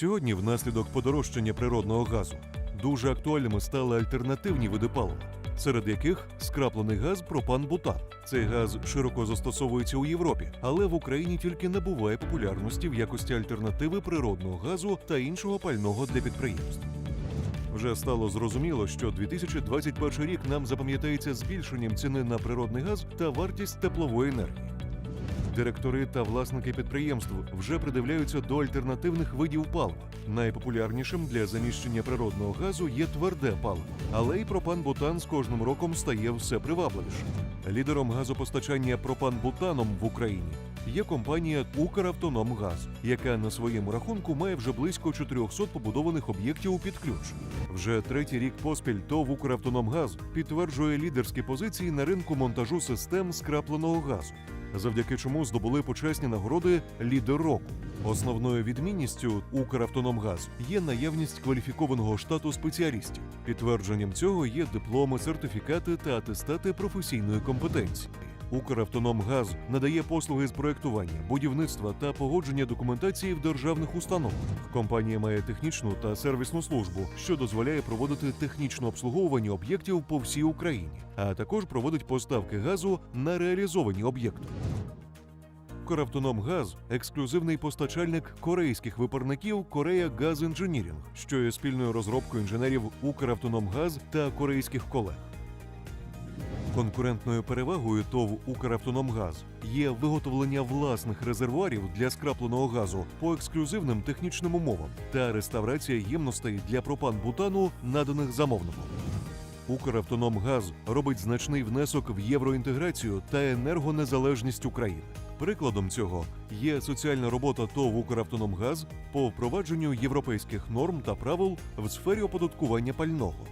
Сьогодні, внаслідок подорожчання природного газу, дуже актуальними стали альтернативні види палива, серед яких скраплений газ пропан-бутан. Цей газ широко застосовується у Європі, але в Україні тільки набуває популярності в якості альтернативи природного газу та іншого пального для підприємств. Вже стало зрозуміло, що 2021 рік нам запам'ятається збільшенням ціни на природний газ та вартість теплової енергії. Директори та власники підприємств вже придивляються до альтернативних видів палива. Найпопулярнішим для заміщення природного газу є тверде паливо, але й пропан-бутан з кожним роком стає все привабливішим. Лідером газопостачання пропан-бутаном в Україні є компанія Укравтономгаз, яка на своєму рахунку має вже близько 400 побудованих об'єктів під ключ. Вже третій рік поспіль ТОВ Укравтономгаз підтверджує лідерські позиції на ринку монтажу систем скрапленого газу завдяки чому здобули почесні нагороди лідер року. Основною відмінністю Укравтономгаз є наявність кваліфікованого штату спеціалістів. Підтвердженням цього є дипломи, сертифікати та атестати професійної компетенції. Укравтономгаз надає послуги з проектування, будівництва та погодження документації в державних установах. Компанія має технічну та сервісну службу, що дозволяє проводити технічне обслуговування об'єктів по всій Україні, а також проводить поставки газу на реалізовані об'єкти. Укравтономгаз – ексклюзивний постачальник корейських випарників Корея Газ Інженірінг, що є спільною розробкою інженерів Укравтономгаз та корейських колег. Конкурентною перевагою ТОВ Укравтономгаз є виготовлення власних резервуарів для скрапленого газу по ексклюзивним технічним умовам та реставрація ємностей для пропан-бутану, наданих замовником. Укравтономгаз робить значний внесок в євроінтеграцію та енергонезалежність України. Прикладом цього є соціальна робота ТОВ Укравтономгаз по впровадженню європейських норм та правил в сфері оподаткування пального.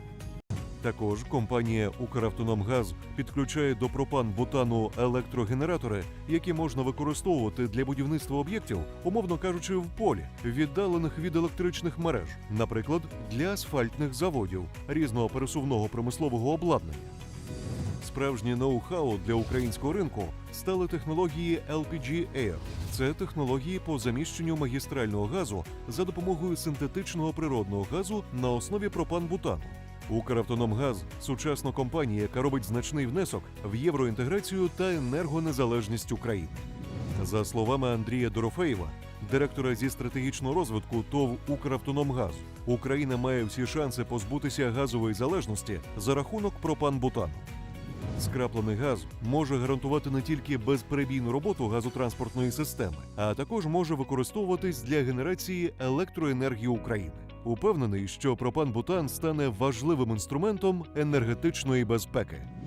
Також компанія Укравтономгаз підключає до пропан-бутану електрогенератори, які можна використовувати для будівництва об'єктів, умовно кажучи, в полі, віддалених від електричних мереж, наприклад, для асфальтних заводів, різного пересувного промислового обладнання. Справжнє ноу-хау для українського ринку стали технології LPG Air. Це технології по заміщенню магістрального газу за допомогою синтетичного природного газу на основі пропан-бутану. Укравтономгаз сучасна компанія, яка робить значний внесок в євроінтеграцію та енергонезалежність України. За словами Андрія Дорофеєва, директора зі стратегічного розвитку ТОВ Укравтономгаз, Україна має всі шанси позбутися газової залежності за рахунок пропан-бутану. Скраплений газ може гарантувати не тільки безперебійну роботу газотранспортної системи, а також може використовуватись для генерації електроенергії України. Упевнений, що пропан-бутан стане важливим інструментом енергетичної безпеки.